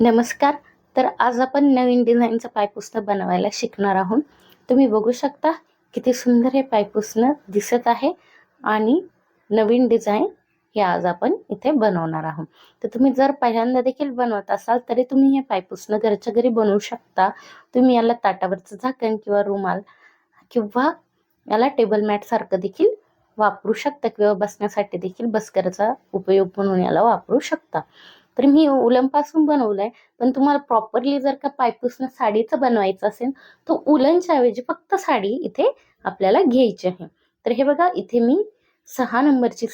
नमस्कार. तर आज आपण नवीन डिझाईनचं पायपुसणं बनवायला शिकणार आहोत. तुम्ही बघू शकता किती सुंदर हे पायपुसणं दिसत आहे आणि नवीन डिझाईन हे आज आपण इथे बनवणार आहोत. तर तुम्ही जर पहिल्यांदा देखील बनवत असाल तरी तुम्ही हे पायपुसणं घरच्या घरी बनवू शकता. तुम्ही याला ताटावरचं झाकण किंवा रुमाल किंवा याला टेबल मॅट सारखं देखील वापरू शकता किंवा बसण्यासाठी देखील बसकरचा उपयोग म्हणून याला वापरू शकता. तर मी उलनपासून बनवलंय. पण तुम्हाला प्रॉपरली जर का पायपूसनं साडीचं बनवायचं असेल तर उलनच्या ऐवजी फक्त साडी इथे आपल्याला घ्यायची आहे. तर हे बघा इथे मी सहा नंबरची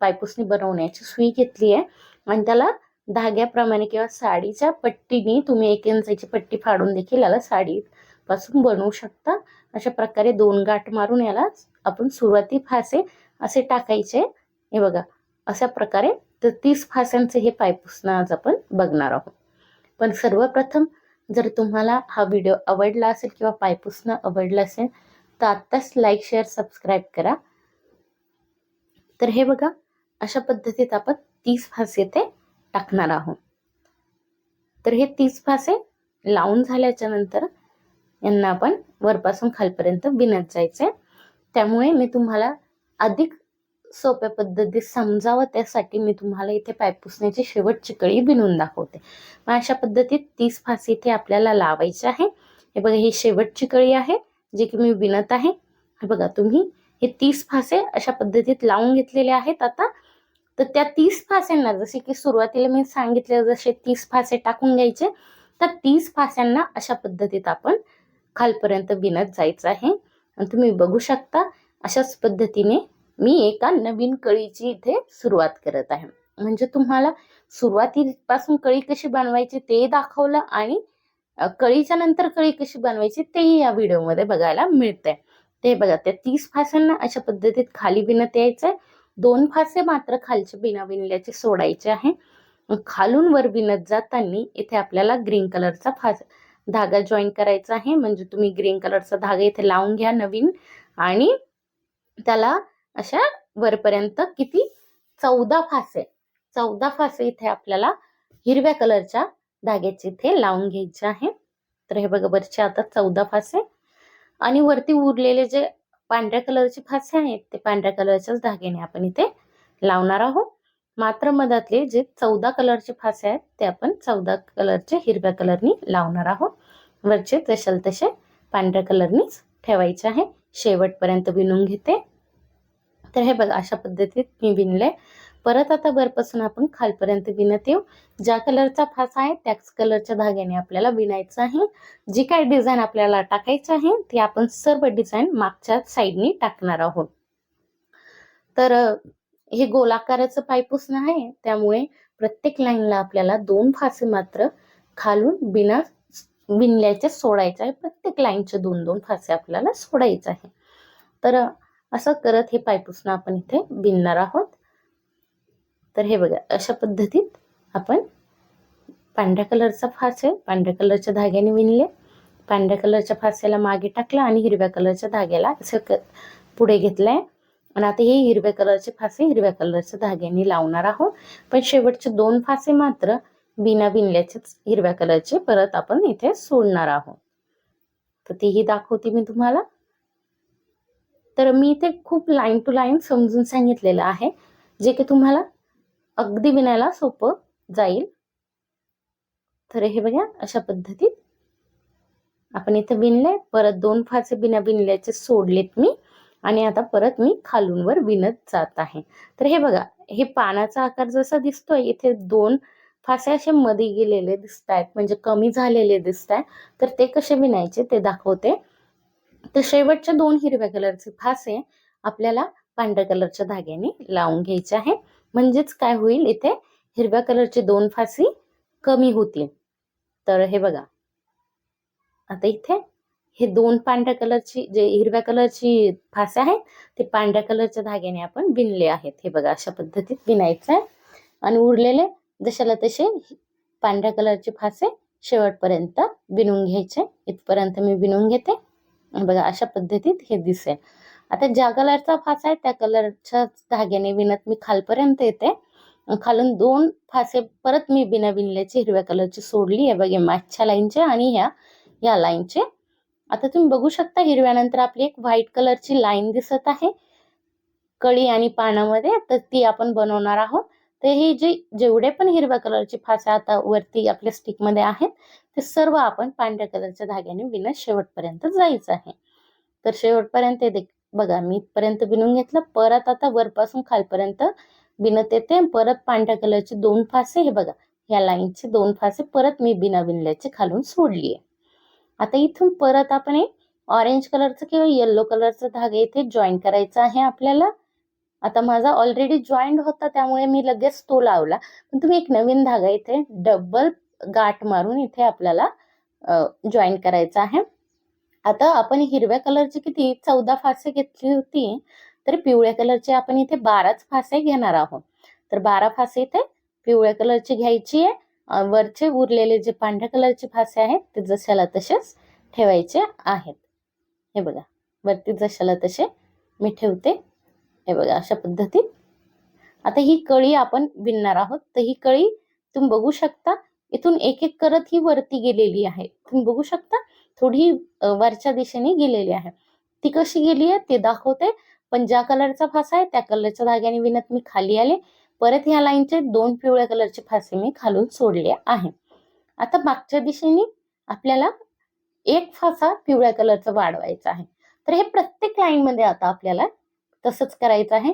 पायपूसनी बनवण्याची सुई घेतली आहे. आणि त्याला धाग्याप्रमाणे किंवा साडीच्या पट्टीने तुम्ही एक इंचाची पट्टी फाडून देखील याला साडी पासून बनवू शकता. अशा प्रकारे दोन गाठ मारून याला आपण सुरुवाती फासे असे टाकायचे. हे बघा अशा प्रकारे तर तीस फासांचे हे पायपुसणं आज आपण बघणार आहोत. पण सर्वप्रथम जर तुम्हाला हा व्हिडिओ आवडला असेल किंवा पायपुसणं आवडलं असेल तर आत्ताच लाईक शेअर सबस्क्राईब करा. तर हे बघा अशा पद्धतीत आपण तीस फासे ते टाकणार आहोत. तर हे तीस फासे लावून झाल्याच्यानंतर यांना आपण वरपासून खालपर्यंत बिनत जायचंय. त्यामुळे मी तुम्हाला अधिक सोप्या पद्धतीत समजावं त्यासाठी मी तुम्हाला इथे पायपुसण्याची शेवटची कळी बिनून दाखवते. मग अशा पद्धतीत तीस फासे इथे आपल्याला लावायचे आहे. हे बघा ही शेवटची कळी आहे जी की मी विणत आहे. हे बघा तुम्ही हे तीस फासे अशा पद्धतीत लावून घेतलेले आहेत आता. तर त्या तीस फास्यांना जसे की सुरुवातीला मी सांगितले जसे तीस फासे टाकून घ्यायचे तर तीस फास्यांना अशा पद्धतीत आपण खालपर्यंत विणत जायचं आहे. आणि तुम्ही बघू शकता अशाच पद्धतीने मी एका नवीन कळीची इथे सुरुवात करत आहे. म्हणजे तुम्हाला सुरुवातीपासून कळी कशी बनवायची ते दाखवलं आणि कळीच्या नंतर कळी कशी बनवायची तेही या व्हिडिओमध्ये बघायला मिळतंय. ते बघा त्या तीस फास्यांना अशा पद्धतीत खाली बिनत यायचंय. दोन फासे मात्र खालचे बिना बिनल्याचे सोडायचे आहे. खालून वर विणत जाताना इथे आपल्याला ग्रीन कलरचा फास धागा जॉईन करायचा आहे. म्हणजे तुम्ही ग्रीन कलरचा धागा इथे लावून घ्या नवीन आणि त्याला अशा वरपर्यंत किती? चौदा फासे. चौदा फासे इथे आपल्याला हिरव्या कलरच्या धाग्याचे इथे लावून घ्यायचे आहे. तर हे बघा वरचे आता चौदा फासे. आणि वरती उरलेले जे पांढऱ्या कलरचे फासे आहेत ते पांढऱ्या कलरच्याच धाग्याने आपण इथे लावणार आहोत. मात्र मधातले जे चौदा कलरचे फासे आहेत ते आपण चौदा कलरचे हिरव्या कलरनी लावणार आहोत. वरचे तशाल तसे पांढऱ्या कलरनीच ठेवायचे आहे. शेवटपर्यंत विणून घेते. तर हे बघा अशा पद्धतीत मी विणले परत आता वरपासून आपण खालपर्यंत विणत येऊ. ज्या कलरचा फासा आहे त्याच कलरच्या धाग्याने आपल्याला विणायचं आहे. जी काय डिझाईन आपल्याला टाकायचं आहे ती आपण सर्व डिझाईन मागच्या साईडनी टाकणार आहोत. तर हे गोलाकाराचं पायपुसणं आहे. त्यामुळे प्रत्येक लाईनला आपल्याला दोन फासे मात्र खालून बिना विणल्याचे सोडायचे आहे. प्रत्येक लाईनचे दोन दोन फासे आपल्याला सोडायचे आहे. तर असं करत हे पायपुसणं आपण इथे भिनणार आहोत. तर हे बघा अशा पद्धतीत आपण पांढऱ्या कलरचा फास आहे पांढऱ्या कलरच्या धाग्याने विणले. पांढऱ्या कलरच्या फास्याला मागे टाकला आणि हिरव्या कलरच्या धाग्याला असं क- पुढे घेतलंय. आणि आता हे हिरव्या कलरचे फासे हिरव्या कलरच्या धाग्याने लावणार आहोत. पण शेवटचे दोन फासे मात्र बिना बिनल्याचेच हिरव्या कलरचे परत आपण इथे सोडणार आहोत. तर तीही दाखवते मी तुम्हाला. तर मी इथे खूप लाईन टू लाईन समजून सांगितलेलं आहे जे की तुम्हाला अगदी विणायला सोपं जाईल. तर हे बघा अशा पद्धतीत आपण इथे विणले परत दोन फासे बिना विणल्याचे सोडलेत मी. आणि आता परत मी खालूनवर विणत जात आहे. तर हे बघा हे पानाचा आकार जसा दिसतोय इथे दोन फासे असे मध्ये गेलेले दिसत आहेत म्हणजे कमी झालेले दिसत आहेत तर ते कसे विणायचे ते दाखवते. तर शेवटच्या दोन हिरव्या कलरचे फासे आपल्याला पांढऱ्या कलरच्या धाग्याने लावून घ्यायचे आहे. म्हणजेच काय होईल इथे हिरव्या कलरचे दोन फासी कमी होतील. तर हे बघा. आता इथे हे दोन पांढऱ्या कलरची जे हिरव्या कलरची फासे आहेत ते पांढऱ्या कलरच्या धाग्याने आपण विणले आहेत. हे बघा अशा पद्धतीत विणायचं आहे. आणि उरलेले जशाला तसे पांढऱ्या कलरचे फासे शेवटपर्यंत विणून घ्यायचे. इथपर्यंत मी विणून घेते. बघा अशा पद्धतीत हे दिसेल. आता ज्या कलरचा फासा आहे त्या कलरच्या धाग्याने विणत मी खालपर्यंत येते. खालून दोन फासे परत मी बिना विणल्याची हिरव्या कलरची सोडली. आहे बघे मागच्या लाईनचे आणि ह्या या लाईनचे. आता तुम्ही बघू शकता हिरव्यानंतर आपली एक व्हाईट कलरची लाईन दिसत आहे. कळी आणि पानामध्ये तर ती आपण बनवणार आहोत. तर हे जे जेवढे पण हिरव्या कलरचे फासे आता वरती आपल्या स्टिकमध्ये आहेत ते सर्व आपण पांढऱ्या कलरच्या धाग्याने विणत शेवटपर्यंत जायचं आहे. तर शेवटपर्यंत हे देख बघा मी इथपर्यंत विणून घेतलं परत आता वरपासून खालपर्यंत बिनत येते परत पांढऱ्या कलरचे दोन फासे हे बघा या लाईनचे दोन फासे परत मी बिना विणल्याचे खालून सोडली आहे आता इथून परत आपण ऑरेंज कलरचं किंवा येल्लो कलरचा धागा इथे जॉईन करायचा आहे आपल्याला. आता माझा ऑलरेडी जॉईंट होता त्यामुळे मी लगेच तो लावला. पण तुम्ही एक नवीन धागा इथे डबल गाठ मारून इथे आपल्याला जॉईन करायचं आहे. आता आपण हिरव्या कलरची किती चौदा फासे घेतली होती तर पिवळ्या कलरचे आपण इथे बाराच फासे घेणार आहोत. तर बारा फासे इथे पिवळ्या कलरची घ्यायची आहे. वरचे उरलेले जे पांढऱ्या कलरचे फासे आहेत ते जशाला तसेच ठेवायचे आहेत. हे बघा वरती जशाला तसे मी ठेवते. हे बघा अशा पद्धतीत. आता ही कळी आपण विणणार आहोत. तर ही कळी तुम्ही बघू शकता. इथून एक एक करत ही वरती गेलेली आहे. तुम्ही बघू शकता थोडी वरच्या दिशेने गेलेली आहे. ती कशी गेली आहे ते दाखवते पण ज्या कलरचा फासा आहे त्या कलरच्या धाग्याने विणत मी खाली आले. परत ह्या लाईनचे दोन पिवळ्या कलरचे फासे मी खालून सोडले आहे. आता मागच्या दिशेने आपल्याला एक फासा पिवळ्या कलरचा वाढवायचा आहे. तर हे प्रत्येक लाईन मध्ये आता आपल्याला तसंच करायचं आहे.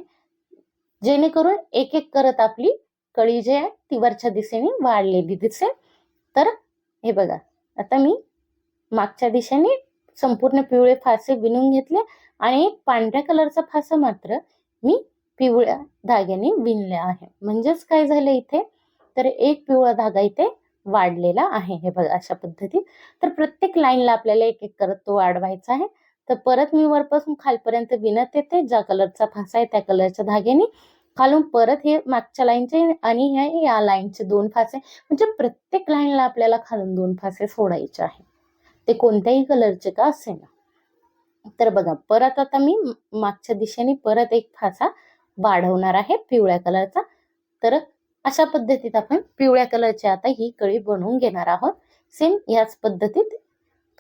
जेणेकरून एक एक करत आपली कळी जी आहे ती वरच्या दिशेने वाढलेली दिसेल. तर हे बघा आता मी मागच्या दिशेने संपूर्ण पिवळे फासे विणून घेतले आणि एक पांढऱ्या कलरचा फासा मात्र मी पिवळ्या धाग्याने विणले आहे. म्हणजेच काय झालं इथे? तर एक पिवळा धागा इथे वाढलेला आहे. हे बघा अशा पद्धतीत. तर प्रत्येक लाईनला आपल्याला एक एक करत तो वाढवायचा आहे. तर परत मी वरपासून खालपर्यंत विणत येते. ज्या कलरचा फासा आहे त्या कलरच्या धाग्याने खालून परत हे मागच्या लाईनचे आणि हे या लाईनचे दोन फासे म्हणजे प्रत्येक लाईनला आपल्याला खालून दोन फासे सोडायचे आहे ते कोणत्याही कलरचे का असे ना. तर बघा परत आता मी मागच्या दिशेने परत एक फासा वाढवणार आहे पिवळ्या कलरचा तर अशा पद्धतीत आपण पिवळ्या कलरची आता ही कळी बनवून घेणार आहोत. सेम याच पद्धतीत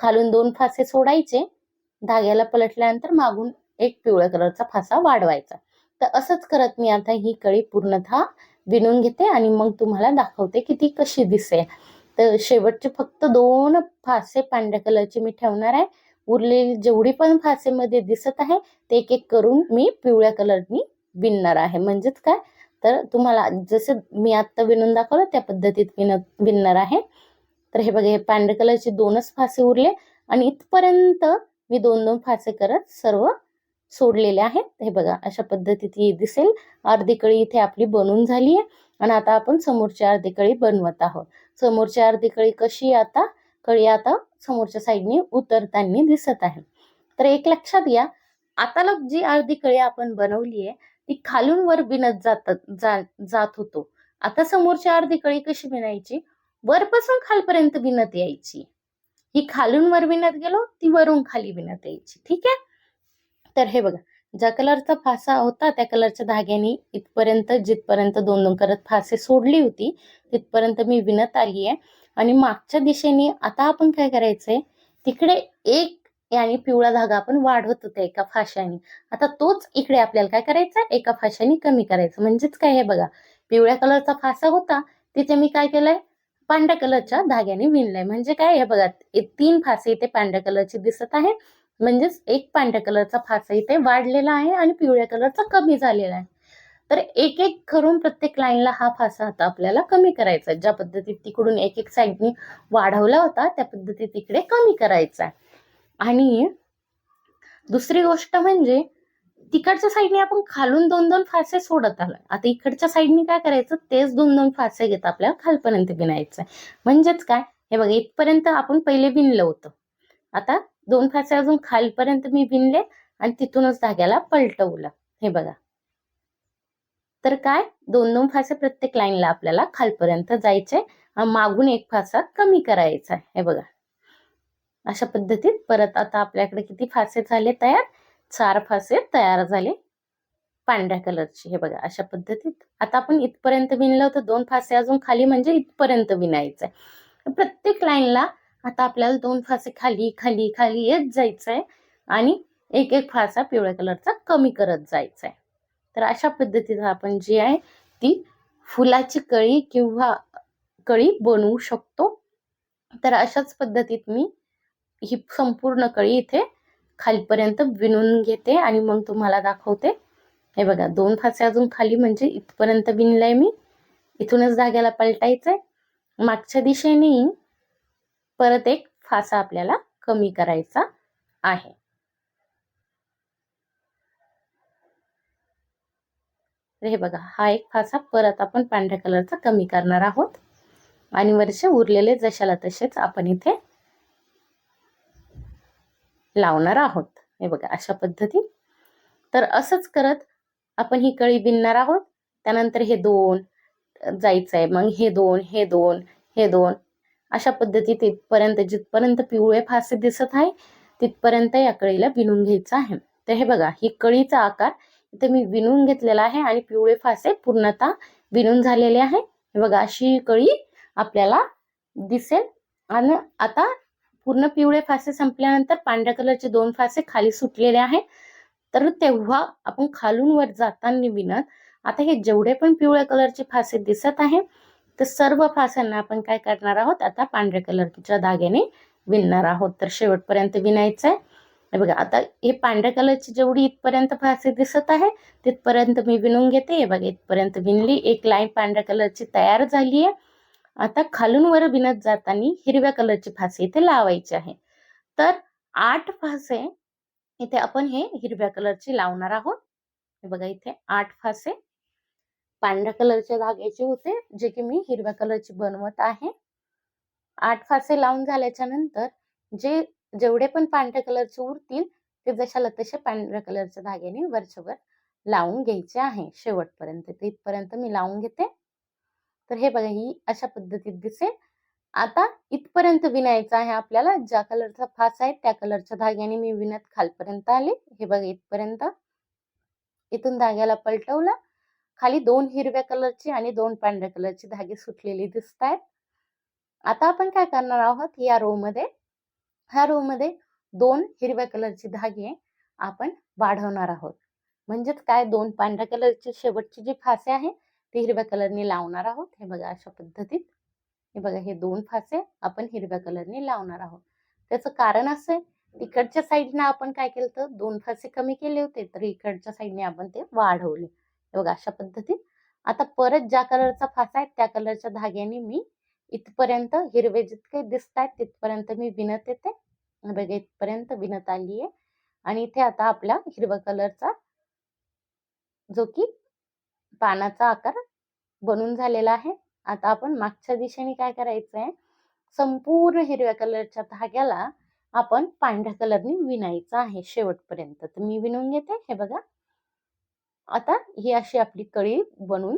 खालून दोन फासे सोडायचे. धाग्याला पलटल्यानंतर मागून एक पिवळ्या कलरचा फासा वाढवायचा. तर असंच करत मी आता ही कळी पूर्णतः विणून घेते आणि मग तुम्हाला दाखवते की ती कशी दिसेल. तर शेवटचे फक्त दोन फासे पांढऱ्या कलरचे मी ठेवणार आहे. उरलेली जेवढी पण फासेमध्ये दिसत आहे ते एक एक करून मी पिवळ्या कलरनी विणणार आहे. म्हणजेच काय? तर तुम्हाला जसं मी आत्ता विणून दाखवलं त्या पद्धतीत विण विणणार आहे. तर हे बघा हे पांढऱ्या कलरचे दोनच फासे उरले आणि इथपर्यंत मी दोन दोन फासे करत सर्व सोडलेले आहेत. हे बघा अशा पद्धतीत ही दिसेल. अर्धी कळी इथे आपली बनून झाली आहे. आणि आता आपण समोरची अर्धी कळी बनवत आहोत. समोरची अर्धी कळी कशी आता? कळी आता समोरच्या साईडने उतरताना दिसत आहे. तर एक लक्षात घ्या आता लग जी अर्धी कळी आपण बनवली आहे ती खालून वर बिनत जातात जा जात होतो. आता समोरची अर्धी कळी कशी बिनायची? वरपासून खालपर्यंत बिनत यायची. ही खालून वर बिनत गेलो ती वरून खाली बिनत यायची. ठीक आहे? तर हे बघा ज्या कलरचा फासा होता त्या कलरच्या धाग्याने इथपर्यंत जिथपर्यंत दोन दोन करत फासे सोडली होती तिथपर्यंत मी विणत आली आहे आणि मागच्या दिशेने आता आपण काय करायचंय तिकडे एक याने पिवळा धागा आपण वाढवत होता एका फाशाने. आता तोच इकडे आपल्याला काय करायचा एका फाशाने कमी करायचं. म्हणजेच काय हे बघा पिवळ्या कलरचा फासा होता तिथे मी काय केलंय पांढऱ्या कलरच्या धाग्याने विणलंय. म्हणजे काय हे बघा तीन फासे इथे पांढऱ्या कलरचे दिसत आहे म्हणजेच एक पांढऱ्या कलरचा फासा इथे वाढलेला आहे आणि पिवळ्या कलरचा कमी झालेला आहे. तर एक एक करून प्रत्येक लाईनला हा फासा आता आपल्याला कमी करायचा ज्या पद्धतीत तिकडून एक एक साईडनी वाढवला होता त्या पद्धतीत तिकडे कमी करायचा आहे. आणि दुसरी गोष्ट म्हणजे तिकडच्या साईडने आपण खालून दोन दोन फासे सोडत आलो आता इकडच्या साईडने काय करायचं? तेच दोन दोन फासे घेत आपल्याला खालपर्यंत बिनायचं म्हणजेच काय? हे बघा इथपर्यंत आपण पहिले विणलं होतं. आता दोन फासे अजून खालपर्यंत मी विणले आणि तिथूनच धाग्याला पलटवलं. हे बघा. तर काय? दोन दोन फासे प्रत्येक लाईनला आपल्याला खालपर्यंत जायचे मागून एक फासा कमी करायचा हे बघा. अशा पद्धतीत परत आता आपल्याकडे किती फासे झाले तयार? चार फासे तयार झाले पांढऱ्या कलरची. हे बघा अशा पद्धतीत. आता आपण इथपर्यंत विणलं होतं. दोन फासे अजून खाली म्हणजे इथपर्यंत विणायचंय. प्रत्येक लाईनला आता आपल्याला दोन फासे खाली खाली खाली येत जायचंय आणि एक एक फासा पिवळ्या कलरचा कमी करत जायचा आहे तर अशा पद्धतीनं आपण जी आहे ती फुलाची कळी किंवा कळी बनवू शकतो. तर अशाच पद्धतीत मी ही संपूर्ण कळी इथे खालीपर्यंत विणून घेते आणि मग तुम्हाला दाखवते. हे बघा दोन फासे अजून खाली म्हणजे इथपर्यंत विणलंय मी. इथूनच धाग्याला पलटायचंय. मागच्या दिशेने परत एक फासा आपल्याला कमी करायचा आहे. हे बघा हा एक फासा परत आपण पांढऱ्या कलरचा कमी करणार आहोत. आणि वरचे उरलेले जशाला तसेच आपण इथे लावणार आहोत. हे बघा अशा पद्धती. तर असंच करत आपण ही कळी बिनणार आहोत. त्यानंतर हे दोन जायचं आहे मग हे दोन हे दोन हे दोन. अशा पद्धतीत इथपर्यंत जिथपर्यंत पिवळे फासे दिसत आहे तिथपर्यंत या कळीला विणून घ्यायचं आहे. तर हे बघा ही कळीचा आकार इथे मी विणून घेतलेला आहे आणि पिवळे फासे पूर्णतः विणून झालेले आहे. हे बघा अशी कळी आपल्याला दिसेल. आणि आता पूर्ण पिवळे फासे संपल्यानंतर पांढऱ्या कलरचे दोन फासे खाली सुटलेले आहे. तर तेव्हा आपण खालून वर जाताना विणत. आता हे जेवढे पण पिवळ्या कलरचे फासे दिसत आहे तर सर्व फासांना आपण काय करणार आहोत? आता पांढऱ्या कलरच्या धाग्याने विणणार आहोत. तर शेवटपर्यंत विणायचं आहे. हे बघा आता हे पांढऱ्या कलरची जेवढी इथपर्यंत फासे दिसत आहे तिथपर्यंत मी विणून घेते. हे बघा इथपर्यंत विणली. एक लाईन पांढऱ्या कलरची तयार झाली आहे. आता खालून वर विणत जाताना हिरव्या कलरची फासे इथे लावायची आहे. तर आठ फासे इथे आपण हे हिरव्या कलरची लावणार आहोत. हे बघा इथे आठ फासे पांढऱ्या कलरचे धाग्याचे होते जे की मी हिरव्या कलरची बनवत आहे. आठ फासे लावून झाल्याच्यानंतर जे जेवढे पण पांढऱ्या कलरचे उरतील ते जशाला तसे पांढऱ्या कलरच्या धाग्याने वरच्यावर लावून घ्यायचे आहे. शेवटपर्यंत ते इथपर्यंत मी लावून घेते. तर हे बघा ही अशा पद्धतीत दिसेल. आता इथपर्यंत विणायचं आहे आपल्याला ज्या कलरचा फास आहे त्या कलरच्या धाग्याने मी विणत खालपर्यंत आले. हे बघा इथपर्यंत. इथून धाग्याला पलटवलं. खाली दोन हिरव्या कलरची आणि दोन पांढऱ्या कलरची धागे सुटलेली दिसत आहेत आता आपण काय करणार आहोत? या रो मध्ये ह्या रो मध्ये दोन हिरव्या कलरची धागे आपण वाढवणार आहोत. म्हणजेच काय? दोन पांढऱ्या कलरची शेवटची जी फासे आहे ते हिरव्या कलरने लावणार आहोत. हे बघा अशा पद्धतीत. हे बघा हे दोन फासे आपण हिरव्या कलरने लावणार आहोत. त्याचं कारण असं आहे इकडच्या साईडने आपण काय केलं तर दोन फासे कमी केले होते तर इकडच्या साईडने आपण ते वाढवले. बघा अशा पद्धतीत. आता परत ज्या कलरचा फासा आहे त्या कलरच्या धाग्याने मी इथपर्यंत हिरवे जितके दिसत आहेत तिथपर्यंत मी विणत येते. बघा इथपर्यंत विणत आली आहे. आणि इथे आता आपला हिरवा कलरचा जो की पानाचा आकार बनून झालेला आहे. आता आपण मागच्या दिशेने काय करायचं आहे? संपूर्ण हिरव्या कलरच्या धाग्याला आपण पांढऱ्या कलरने विणायचं आहे शेवटपर्यंत. तर मी विणून घेते. हे बघा आता ही अशी आपली कळी बनून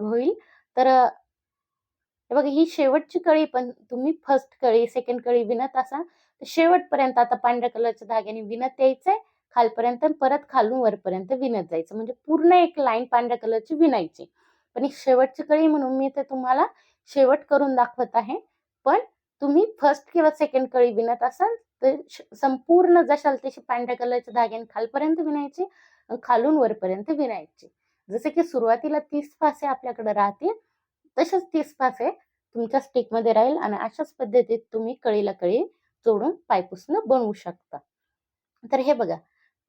होईल. तर हे बघा ही शेवटची कळी पण तुम्ही फर्स्ट कळी सेकंड कळी विणत असाल तर शेवटपर्यंत आता पांढऱ्या कलरच्या धाग्याने विणत यायचंय खालपर्यंत परत खालून वरपर्यंत विणत जायचं. म्हणजे पूर्ण एक लाईन पांढऱ्या कलरची विणायची. पण ही शेवटची कळी म्हणून मी ते तुम्हाला शेवट करून दाखवत आहे. पण तुम्ही फर्स्ट किंवा सेकंड कळी विणत असाल तर संपूर्ण जशाल तशी पांढऱ्या कलरच्या धाग्याने खालपर्यंत विणायची. खालून वरपर्यंत विणायचे. जसे की सुरुवातीला तीस फासे आपल्याकडे राहतील तसेच तीस फासे तुमच्या स्टिकमध्ये राहील आणि अशाच पद्धतीत तुम्ही कळीला कळी जोडून पायपुसणं बनवू शकता. तर हे बघा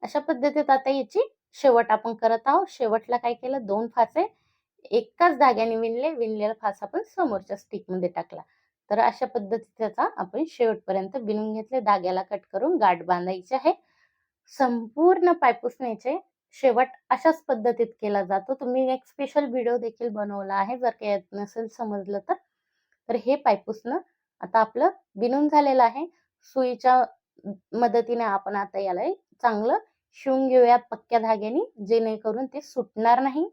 अशा पद्धतीत आता याची शेवट आपण करत आहोत. शेवटला काय केलं? दोन फासे एकाच धाग्याने विणले विणलेला फास आपण समोरच्या स्टिकमध्ये टाकला. तर अशा पद्धतीचा आपण शेवटपर्यंत विणून घेतले. धाग्याला कट करून गाठ बांधायचे आहे. संपूर्ण पायपुसण्याचे शेवट अशाच पद्धतीत केला जातो. तुम्ही एक स्पेशल व्हिडिओ देखील बनवला आहे जर काही नसेल समजलं तर. तर हे पायपूसनं आता आपलं बिनून झालेलं आहे. सुईच्या मदतीने आपण आता याला चांगलं शिवून घेऊया पक्क्या धाग्याने जेणेकरून ते सुटणार नाही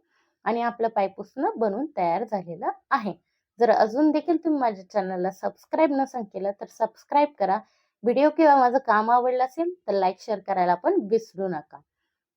आणि आपलं पायपूसनं बनवून तयार झालेलं आहे. जर अजून देखील तुम्ही माझ्या चॅनलला सबस्क्राईब नसं केलं तर सबस्क्राईब करा. व्हिडिओ किंवा माझं काम आवडलं असेल तर लाईक शेअर करायला पण विसरू नका.